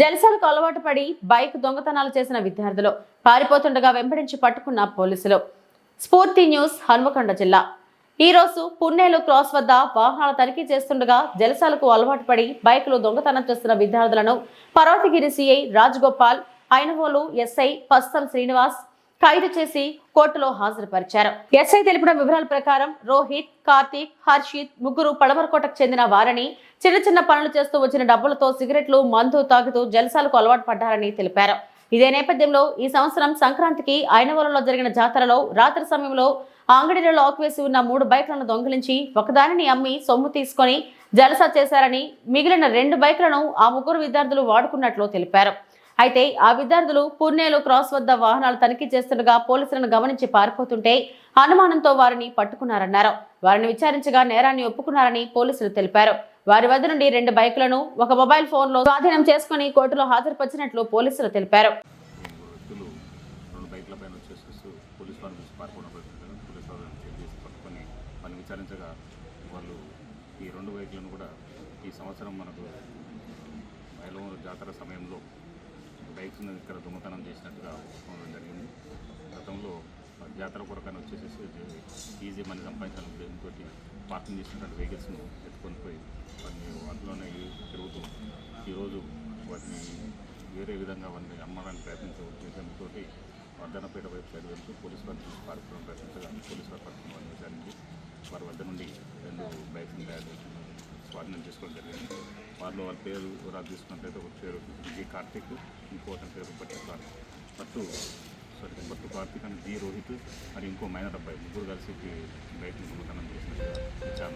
జలసాలకు అలవాటు పడి బైక్ దొంగతనాలు చేసిన విద్యార్థులు పారిపోతుండగా వెంబడించి పట్టుకున్న పోలీసులు. స్ఫూర్తి న్యూస్ హన్మకొండ జిల్లా. ఈరోజు రోజు పుణేలు క్రాస్ వద్ద వాహనాల తనిఖీ చేస్తుండగా జలసాలకు అలవాటు పడి బైకులు దొంగతనం చేస్తున్న విద్యార్థులను పర్వతగిరి సిఐ రాజగోపాల్ ఐనవోలు ఎస్ఐ పస్తం శ్రీనివాస్ ఖైదు చేసి కోర్టులో హాజరుపరిచారు. ఎస్ఐ తెలిపిన వివరాల ప్రకారం రోహిత్ కార్తీక్ హర్షిత్ ముగ్గురు పడమరకోటకు చెందిన వారని చిన్న చిన్న పనులు చేస్తూ వచ్చిన డబ్బులతో సిగరెట్లు మందు తాగుతూ జలసాలకు అలవాటు పడ్డారని తెలిపారు. ఇదే నేపథ్యంలో ఈ సంవత్సరం సంక్రాంతికి ఐనవరంలో జరిగిన జాతరలో రాత్రి సమయంలో అంగడిలో లాక్ వేసి ఉన్న మూడు బైక్లను దొంగిలించి ఒకదానిని అమ్మి సొమ్ము తీసుకొని జలసా చేశారని మిగిలిన రెండు బైక్లను ఆ ముగ్గురు విద్యార్థులు వాడుకున్నట్లు తెలిపారు. అయితే ఆ విద్యార్థులు పూర్ణేలో క్రాస్ వద్ద వాహనాలు తనిఖీ చేస్తుండగా పోలీసులను గమనించి పారిపోతుంటే అనుమానంతో వారిని పట్టుకున్నారన్నారు. వారిని విచారించగా నేరాన్ని ఒప్పుకున్నారని పోలీసులు తెలిపారు. వారి వద్ద నుండి రెండు బైకులను ఒక మొబైల్ ఫోన్లో స్వాధీనం చేసుకుని కోర్టులో హాజరుపరిచినట్లు పోలీసులు తెలిపారు. ఈ రెండు బైక్లను కూడా ఈ సంవత్సరం మనకు మైలవరం జాతర సమయంలో బైక్స్ను ఇక్కడ దొంగతనం చేసినట్టుగా ఒప్పుకోవడం జరిగింది. గతంలో జాతర కొరకని వచ్చేసేసి ఈజీ మనీ సంపాదించాలని ఉద్దేశంతో పార్కింగ్ చేసినటువంటి వెహికల్స్ను ఎత్తుకొని పోయి వాటిని అందులోనే తిరుగుతూ ఈరోజు వాటిని వేరే విధంగా వాటిని అమ్మడానికి ప్రయత్నించే ఉద్దేశంతో వర్ధనపేట వైపు సైడ్ వెళ్తూ పోలీసు వారు చూసి పారిపోవడం ప్రయత్నించగా పోలీసు వారు పట్టుకుని వారిని విచారించి వారి వద్ద నుండి రెండు బైక్స్ని తయారు చేసి కోఆర్డినేట్ చేసుకోవడం జరిగింది. వారిలో వాళ్ళ పేరు రాజు తీసుకున్నట్లయితే ఒక పేరు జి కార్తిక్ ఇంకో అతని పేరు పట్టు కార్తిక్ పట్టు సారీ పట్టు కార్తిక్ అని జి రోహిత్ మరి ఇంకో మైనర్ అబ్బాయి ముగ్గురు కలిసి బైక్ని దొంగతనం చేసినట్టుగా